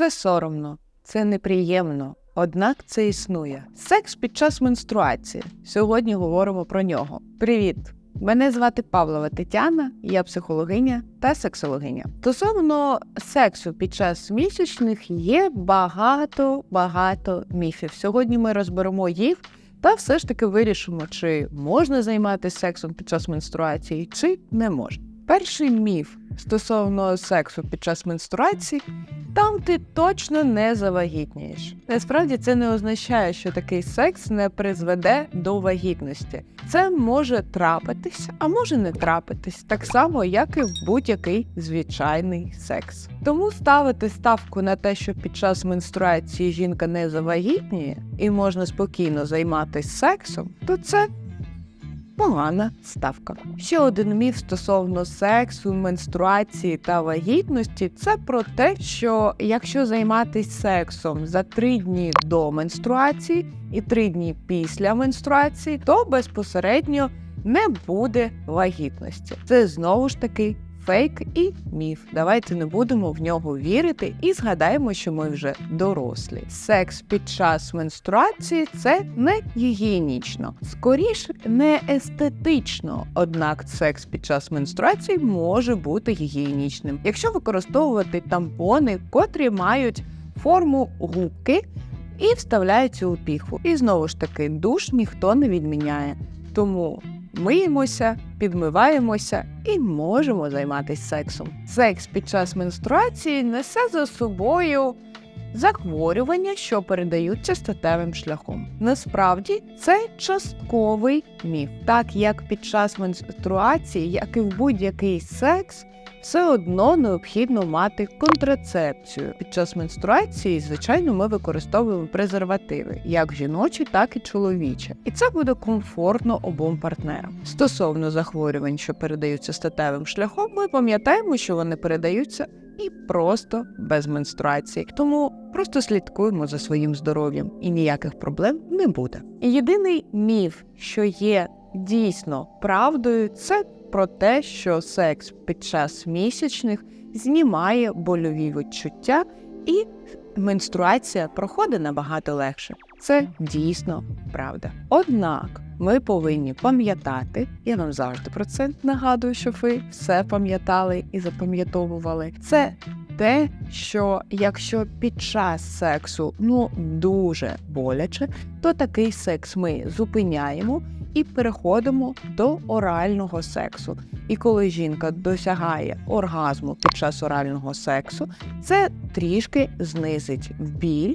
Це соромно, це неприємно. Однак це існує. Секс під час менструації. Сьогодні говоримо про нього. Привіт! Мене звати Павлова Тетяна, я психологиня та сексологиня. Стосовно сексу під час місячних є багато багато міфів. Сьогодні ми розберемо їх та все ж таки вирішимо, чи можна займатися сексом під час менструації, чи не можна. Перший міф стосовно сексу під час менструації, там ти точно не завагітнієш. Насправді це не означає, що такий секс не призведе до вагітності. Це може трапитись, а може не трапитись, так само, як і в будь-який звичайний секс. Тому ставити ставку на те, що під час менструації жінка не завагітніє і можна спокійно займатися сексом, то це погана ставка. Ще один міф стосовно сексу, менструації та вагітності це про те, що якщо займатися сексом за три дні до менструації і три дні після менструації, то безпосередньо не буде вагітності. Це знову ж таки фейк і міф. Давайте не будемо в нього вірити і згадаємо, що ми вже дорослі. Секс під час менструації це не гігієнічно, скоріше не естетично. Однак секс під час менструації може бути гігієнічним, якщо використовувати тампони, котрі мають форму губки. І вставляються у піху. І знову ж таки, душ ніхто не відміняє. Тому миємося, підмиваємося і можемо займатися сексом. Секс під час менструації несе за собою захворювання, що передаються статевим шляхом. Насправді це частковий міф, так як під час менструації, як і в будь-який секс все одно необхідно мати контрацепцію. Під час менструації, звичайно, ми використовуємо презервативи, як жіночі, так і чоловічі. І це буде комфортно обом партнерам. Стосовно захворювань, що передаються статевим шляхом, ми пам'ятаємо, що вони передаються і просто без менструації. Тому просто слідкуємо за своїм здоров'ям і ніяких проблем не буде. Єдиний міф, що є дійсно правдою, це про те, що секс під час місячних знімає больові відчуття, і менструація проходить набагато легше. Це дійсно правда. Однак ми повинні пам'ятати, я вам завжди про це нагадую, що ви все пам'ятали і запам'ятовували. Це те, що якщо під час сексу ну дуже боляче, то такий секс ми зупиняємо і переходимо до орального сексу. І коли жінка досягає оргазму під час орального сексу, це трішки знизить біль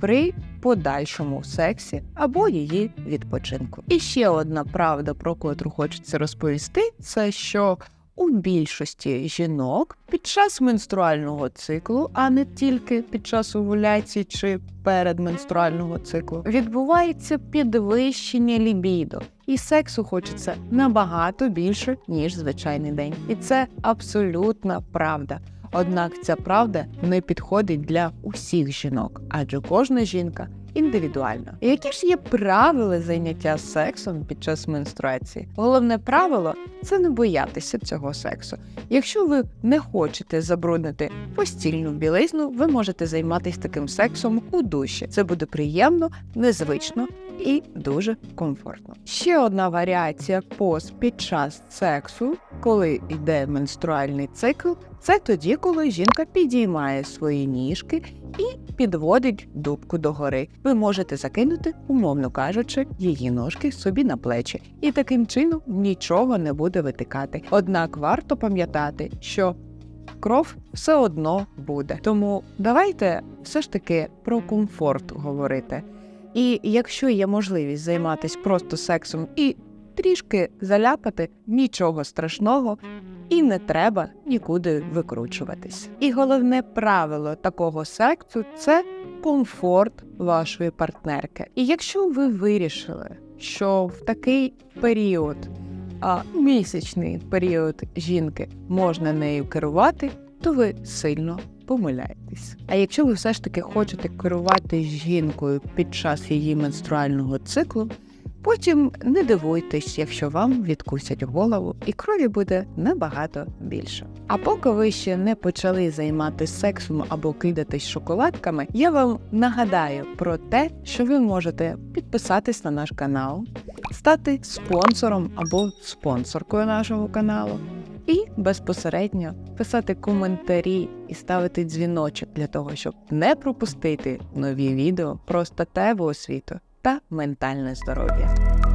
при подальшому сексі або її відпочинку. І ще одна правда, про котру хочеться розповісти, це що у більшості жінок під час менструального циклу, а не тільки під час овуляції чи передменструального циклу, відбувається підвищення лібідо, і сексу хочеться набагато більше ніж звичайний день. І це абсолютна правда. Однак ця правда не підходить для усіх жінок, адже кожна жінка індивідуально. Які ж є правила зайняття сексом під час менструації? Головне правило це не боятися цього сексу. Якщо ви не хочете забруднити постільну білизну, ви можете займатися таким сексом у душі. Це буде приємно, незвично і дуже комфортно. Ще одна варіація пост під час сексу, коли йде менструальний цикл, це тоді, коли жінка підіймає свої ніжки і підводить дубку догори. Ви можете закинути, умовно кажучи, її ножки собі на плечі, і таким чином нічого не буде витикати. Однак варто пам'ятати, що кров все одно буде. Тому давайте все ж таки про комфорт говорити. І якщо є можливість займатися просто сексом і трішки заляпати, нічого страшного. І не треба нікуди викручуватись. І головне правило такого сексу це комфорт вашої партнерки. І якщо ви вирішили, що в такий період, а місячний період жінки можна нею керувати, то ви сильно помиляєтесь. А якщо ви все ж таки хочете керувати жінкою під час її менструального циклу, Потім не дивуйтесь, якщо вам відкусять голову, і крові буде набагато більше. А поки ви ще не почали займатися сексом або кидатись шоколадками, я вам нагадаю про те, що ви можете підписатись на наш канал, стати спонсором або спонсоркою нашого каналу. І безпосередньо писати коментарі і ставити дзвіночок для того, щоб не пропустити нові відео про статеву освіту та ментальне здоров'я.